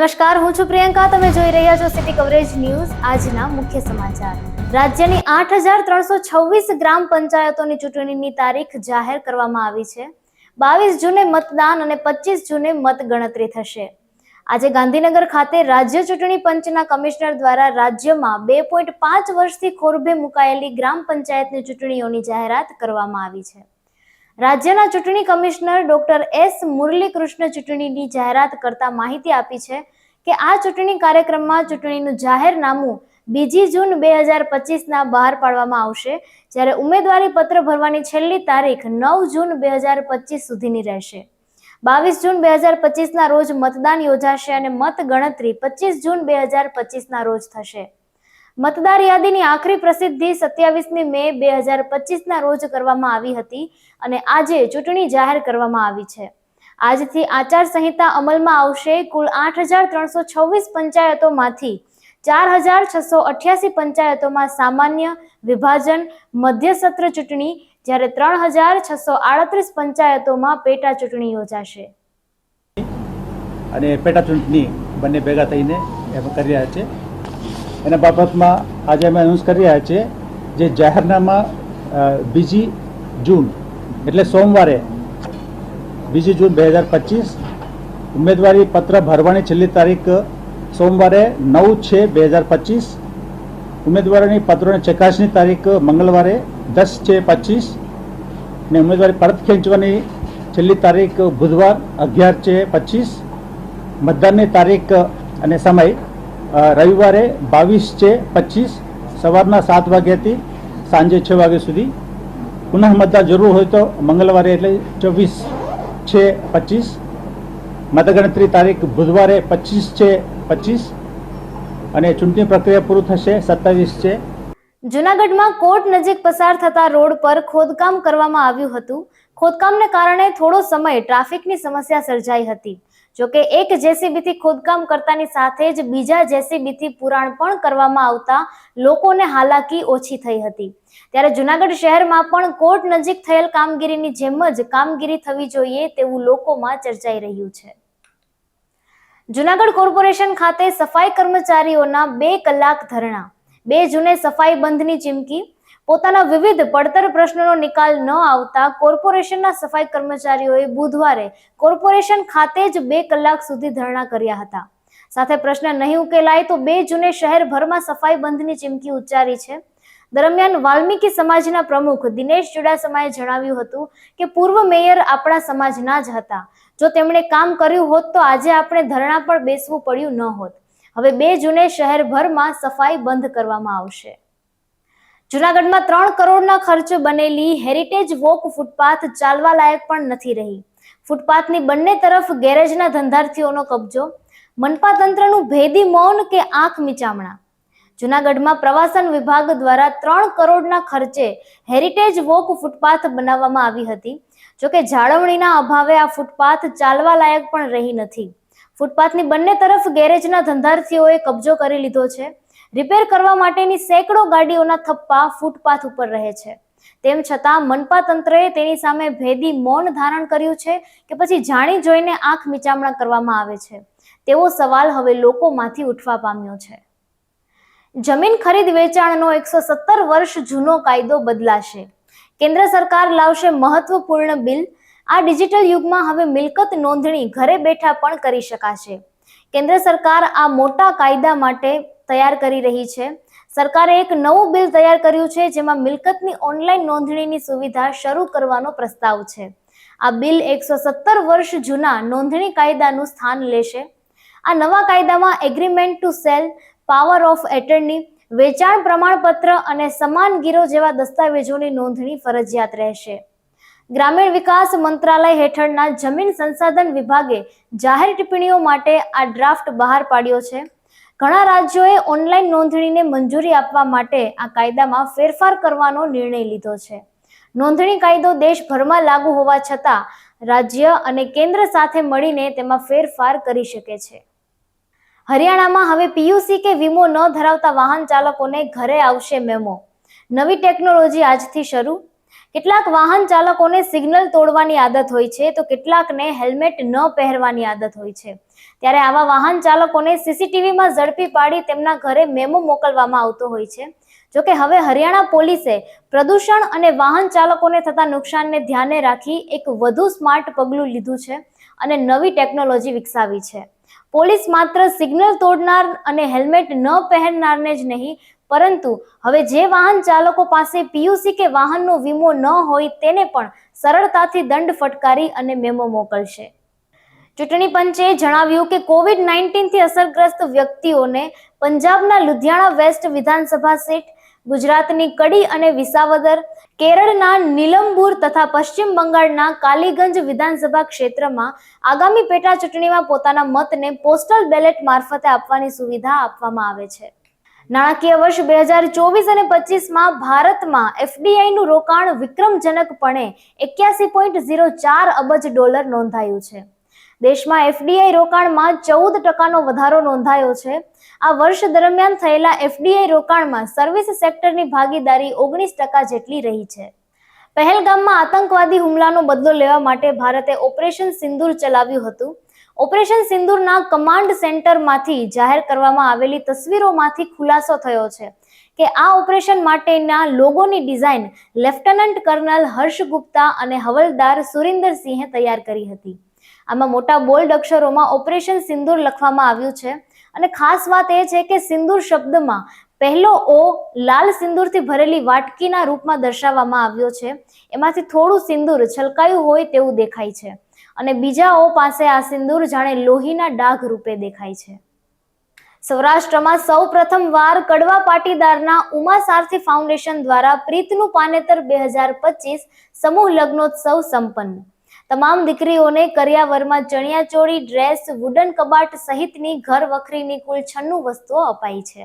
નમસ્કાર, હું છું પ્રિયંકા. તમે જોઈ રહ્યા છો સિટી કવરેજ ન્યૂઝ આજના મુખ્ય સમાચાર. રાજ્યની આઠ હજાર ત્રણસો છવ્વીસ ગ્રામ પંચાયતોની ચૂંટણીની તારીખ જાહેર કરવામાં આવી છે. બાવીસ જૂને મતદાન અને પચીસ જૂને મતગણતરી થશે. આજે ગાંધીનગર ખાતે રાજ્ય ચૂંટણી પંચના કમિશનર દ્વારા રાજ્યમાં બે પોઈન્ટ પાંચ વર્ષથી ખોરભે મુકાયેલી ગ્રામ પંચાયતની ચૂંટણીઓની જાહેરાત કરવામાં આવી છે. રાજ્યના ચૂંટણી કમિશનર ડોક્ટર એસ મુરલીકૃષ્ણ ચૂંટણીની જાહેરાત કરતા માહિતી આપી છે કે આ ચૂંટણી કાર્યક્રમમાં ચૂંટણીનું જાહેરનામું બીજી જૂન બે હજાર પચીસના બહાર પાડવામાં આવશે, જ્યારે ઉમેદવારી પત્ર ભરવાની છેલ્લી તારીખ નવ જૂન બે હજાર પચીસ સુધીની રહેશે. બાવીસ જૂન બે હજાર પચીસના રોજ મતદાન યોજાશે અને મત ગણતરી પચીસ જૂન બે હજાર પચીસના રોજ થશે. મતદાર યાદીની આખરી પ્રસિદ્ધિ સત્યાવીસમી મે બે હજાર પચીસના રોજ કરવામાં આવી હતી અને આજે ચૂંટણી જાહેર કરવામાં આવી છે. આજથી આચારસંહિતા અમલમાં આવશે. કુલ આઠ હજાર ત્રણસો છવ્વીસ પંચાયતોમાંથી ચાર હજાર છસો અઠ્યાસી પંચાયતોમાં સામાન્ય, વિભાજન મધ્ય સત્ર ચૂંટણી, જ્યારે ત્રણ હજાર છસો આડત્રીસ પંચાયતોમાં પેટા ચૂંટણી યોજાશે. અને પેટા ચૂંટણી બંને ભેગા થઈને એમ કરી રહ્યા છે. એના બાબતમાં આજે અમે અનાઉન્સ કરી રહ્યા છીએ જે જાહેરનામા બીજી જૂન, એટલે સોમવારે, બીજી જૂન બે હજાર પચીસ, ઉમેદવારી પત્ર ભરવાની છેલ્લી તારીખ સોમવારે નવ છે બે હજાર પચીસ, ઉમેદવારોની પત્રોની ચકાસણી તારીખ મંગળવારે દસ છે પચીસ, ને ઉમેદવારી પરત ખેંચવાની છેલ્લી તારીખ બુધવાર અગિયાર છે પચીસ, મતદાનની તારીખ અને સમય રવિવારે બાવીસ છે પચીસ, સવારના સાત વાગ્યાથી સાંજે છ વાગ્યા સુધી. પુનઃ મતદાન જરૂર હોય તો મંગળવારે એટલે ચોવીસ છે પચીસ. મતગણતરી તારીખ બુધવારે પચીસ છે પચીસ. અને ચૂંટણી પ્રક્રિયા પૂરું થશે સત્તાવીસ છે. જુનાગઢમાં કોર્ટ નજીક પસાર થતા રોડ પર ખોદકામ કરવામાં આવ્યું હતું. ખોદકામને કારણે થોડો સમય ટ્રાફિકની સમસ્યા સર્જાઈ હતી. જોકે એક જેસીબીથી ખોદકામ કરતાની સાથે જ બીજા જેસીબીથી પુરાણ પણ કરવામાં આવતા લોકોને હાલાકી ઓછી થઈ હતી. ત્યારે જુનાગઢ શહેરમાં પણ કોર્ટ નજીક થયેલ કામગીરીની જેમ જ કામગીરી થવી જોઈએ તેવું લોકોમાં ચર્ચાઈ રહ્યું છે. જુનાગઢ કોર્પોરેશન ખાતે સફાઈ કર્મચારીઓના બે કલાક ધરણા, બે જૂને સફાઈ બંધની ચીમકી પોતાના વિવિધ પડતર પ્રશ્નોનો નિકાલ ન આવતા કોર્પોરેશનના સફાઈ કર્મચારીઓએ બુધવારે કોર્પોરેશન ખાતે જ બે કલાક સુધી ધરણા કર્યા હતા. સાથે પ્રશ્ન નહીં ઉકેલાય તો બે જૂને શહેરભરમાં સફાઈ બંધની ચીમકી ઉચ્ચારી છે. દરમિયાન વાલ્મીકી સમાજના પ્રમુખ દિનેશ ચુડાસમાએ જણાવ્યું હતું કે પૂર્વ મેયર આપણા સમાજના જ હતા. જો તેમણે કામ કર્યું હોત તો આજે આપણે ધરણા પર બેસવું પડ્યું ન હોત. હવે બે જૂને શહેરભરમાં સફાઈ બંધ કરવામાં આવશે. જુનાગઢમાં ત્રણ કરોડના ખર્ચે બનેલી હેરિટેજ વોક ફૂટપાથ ચાલવા લાયક પણ નથી રહી. ફૂટપાથની બંને તરફ ગેરેજના ધંધાર્થીઓનો કબજો મનપા તંત્રનું ભેદી મૌન કે આંખ મીચામણા? જુનાગઢમાં પ્રવાસન વિભાગ દ્વારા ત્રણ કરોડના ખર્ચે હેરિટેજ વોક ફૂટપાથ બનાવવામાં આવી હતી. જોકે જાળવણીના અભાવે આ ફૂટપાથ ચાલવા લાયક પણ રહી નથી. ફૂટપાથની બંને તરફ ગેરેજના ધંધાર્થીઓએ કબજો કરી લીધો છે. રિપેર કરવા માટેની સેંકડો ગાડીઓના થપ્પા ફૂટપાથ ઉપર રહે છે. તેમ છતાં મનપા તંત્રએ તેની સામે ભેદી મૌન ધારણ કર્યું છે કે પછી જાણી જોઈને આંખ મિચામણા કરવામાં આવે છે. તેવો સવાલ હવે લોકોમાંથી ઉઠવા પામ્યો છે. જમીન ખરીદ વેચાણનો એકસો સત્તર વર્ષ જૂનો કાયદો બદલાશે. કેન્દ્ર સરકાર લાવશે મહત્વપૂર્ણ બિલ. આ ડિજિટલ યુગમાં હવે મિલકત નોંધણી ઘરે બેઠા પણ કરી શકાશે. કેન્દ્ર સરકાર આ મોટા કાયદા માટે તૈયાર કરી રહી છે. સરકારે એક નવું બિલ તૈયાર કર્યું છે, જેમાં મિલકતની ઓનલાઈન નોંધણીની સુવિધા શરૂ કરવાનો પ્રસ્તાવ છે. આ બિલ એકસો સત્તર વર્ષ જૂના નોંધણી કાયદાનું સ્થાન લેશે. આ નવા કાયદામાં agreement to sale power of attorney વેચાણ પ્રમાણપત્ર અને સમાન ગીરો જેવા દસ્તાવેજોની નોંધણી ફરજિયાત રહેશે. ગ્રામીણ વિકાસ મંત્રાલય હેઠળના જમીન સંસાધન વિભાગે જાહેર ટિપ્પણીઓ માટે આ ડ્રાફ્ટ બહાર પાડ્યો છે. ઘણા રાજ્યોએ ઓનલાઈન નોંધણીને મંજૂરી આપવા માટે આ કાયદામાં ફેરફાર કરવાનો નિર્ણય લીધો છે. નોંધણી કાયદો દેશભરમાં લાગુ હોવા છતાં રાજ્ય અને કેન્દ્ર સાથે મળીને તેમાં ફેરફાર કરી શકે છે. હરિયાણામાં હવે પીયુસી કે વીમો ન ધરાવતા વાહન ચાલકોને ઘરે આવશે મેમો. નવી ટેકનોલોજી આજથી શરૂ. કેટલાક વાહન ચાલકોને સિગ્નલ તોડવાની આદત હોય છે, તો કેટલાકને હેલ્મેટ ન પહેરવાની આદત હોય છે. ત્યારે આવા વાહન ચાલકોને સીસીટીવીમાં ઝડપી પાડી તેમના ઘરે મેમો મોકલવામાં આવતો હોય છે. જોકે હવે હરિયાણા પોલીસે પ્રદૂષણ અને વાહન ચાલકોને થતા નુકસાનને ધ્યાને રાખી એક વધુ સ્માર્ટ પગલું લીધું છે અને નવી ટેકનોલોજી વિકસાવી છે. પોલીસ માત્ર સિગ્નલ તોડનાર અને હેલ્મેટ ન પહેરનારને જ નહીં પરંતુ હવે જે વાહન ચાલકો પાસે પીયુસી કે વાહનનો વીમો ન હોય તેને પણ સરળતાથી દંડ ફટકારી અને મેમો મોકલશે. ચૂંટણી પંચે જણાવ્યું કે કોવિડ નાઇન્ટીનથી અસરગ્રસ્ત વ્યક્તિઓને પંજાબના લુધિયાણા વેસ્ટ વિધાનસભા સીટ, ગુજરાતની કડી અને વિસાવદર, કેરળના નીલમબુર તથા પશ્ચિમ બંગાળના કાલીગંજ વિધાનસભા ક્ષેત્રમાં આગામી પેટા ચૂંટણીમાં પોતાના મતને પોસ્ટલ બેલેટ મારફતે આપવાની સુવિધા આપવામાં આવે છે. નાણાકીય વર્ષ બે હજાર ચોવીસ અને પચીસમાં ભારતમાં એફડીઆઈનું રોકાણ વિક્રમજનકપણે એક્યાસી પોઈન્ટ ઝીરો ચાર અબજ ડોલર નોંધાયું છે. દેશમાં એફડીઆઈ રોકાણમાં ચૌદ ટકાનો વધારો નોંધાયો છે. આ વર્ષ દરમિયાન થયેલા એફડીઆઈ રોકાણમાં સર્વિસ સેક્ટરની ભાગીદારી ઓગણીસ ટકા જેટલી રહી છે. પહેલગામમાં આતંકવાદી હુમલાનો બદલો લેવા માટે ભારતે ઓપરેશન સિંદૂર ચલાવ્યું હતું. ઓપરેશન સિંદૂરના કમાન્ડ સેન્ટરમાંથી જાહેર કરવામાં આવેલી તસવીરોમાંથી ખુલાસો થયો છે કે આ ઓપરેશન માટેના લોગોની design lieutenant colonel Harsh Gupta અને હવલદાર સુરિન્દર સિંહે તૈયાર કરી હતી. આમાં મોટા બોલ્ડ અક્ષરોમાં ઓપરેશન સિંદૂર લખવામાં આવ્યું છે અને ખાસ વાત એ છે કે સિંદૂર શબ્દમાં પહેલો ઓ લાલ સિંદૂરથી ભરેલી વાટકીના રૂપમાં દર્શાવવામાં આવ્યો છે. એમાંથી થોડું સિંદૂર છલકાયું હોય તેવું દેખાય છે. અને બીજાઓ પાસે આ સિંદૂર જાણે લોહીના ડાઘ રૂપે દેખાય છે. સૌરાષ્ટ્રમાં સૌ પ્રથમ વાર કડવા પાટીદારના ઉમા સારથી ફાઉન્ડેશન દ્વારા પ્રીતનું પાનેતર બે હજાર પચીસ સમૂહ લગ્નોત્સવ સંપન્ન. તમામ દીકરીઓને કરિયાવરમાં ચણિયાચોળી, ડ્રેસ વુડન કબાટ સહિતની ઘર વખરીની કુલ છન્નું વસ્તુઓ અપાઈ છે.